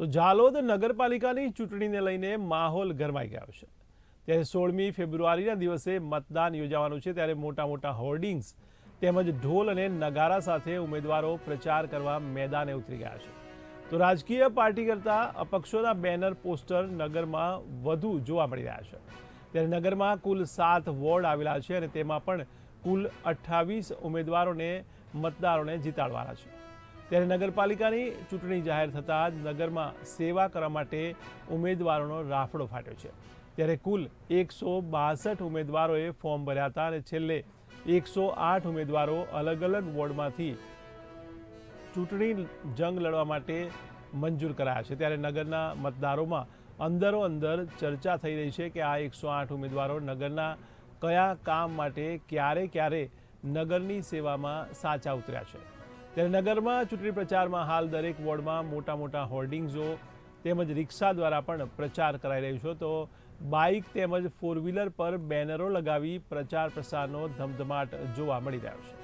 તો ઝાલોદ નગરપાલિકાની ચૂંટણીને લઈને માહોલ ગરમાઈ ગયો છે. ત્યારે સોળમી ફેબ્રુઆરીના દિવસે મતદાન યોજાવાનું છે, ત્યારે મોટા મોટા હોર્ડિંગ્સ તેમજ ઢોલ અને નગારા સાથે ઉમેદવારો પ્રચાર કરવા મેદાને ઉતરી ગયા છે. તો રાજકીય પાર્ટી કરતાં અપક્ષોના બેનર પોસ્ટર નગરમાં વધુ જોવા મળી રહ્યા છે. ત્યારે નગરમાં કુલ સાત વોર્ડ આવેલા છે અને તેમાં પણ કુલ અઠ્ઠાવીસ ઉમેદવારોને મતદારોને જીતાડવાના છે. ત્યારે નગરપાલિકાની ચૂંટણી જાહેર થતાં જ નગરમાં સેવા કરવા માટે ઉમેદવારોનો રાફડો ફાટ્યો છે. ત્યારે કુલ એકસો બાસઠ ઉમેદવારોએ ફોર્મ ભર્યા હતા અને છેલ્લે એકસો આઠ ઉમેદવારો અલગ અલગ વોર્ડમાંથી ચૂંટણી જંગ લડવા માટે મંજૂર કરાયા છે. ત્યારે નગરના મતદારોમાં અંદરો અંદર ચર્ચા થઈ રહી છે કે આ એકસો આઠ ઉમેદવારો નગરના કયા કામ માટે ક્યારે ક્યારે નગરની સેવામાં સાચા ઉતર્યા છે. ત્યારે નગરમાં ચૂંટણી પ્રચારમાં હાલ દરેક વોર્ડમાં મોટા મોટા હોર્ડિંગ્સો તેમજ રિક્ષા દ્વારા પણ પ્રચાર કરાઈ રહ્યો છે. તો બાઇક તેમજ ફોર વ્હીલર પર બેનરો લગાવી પ્રચાર પ્રસારનો ધમધમાટ જોવા મળી રહ્યો છે.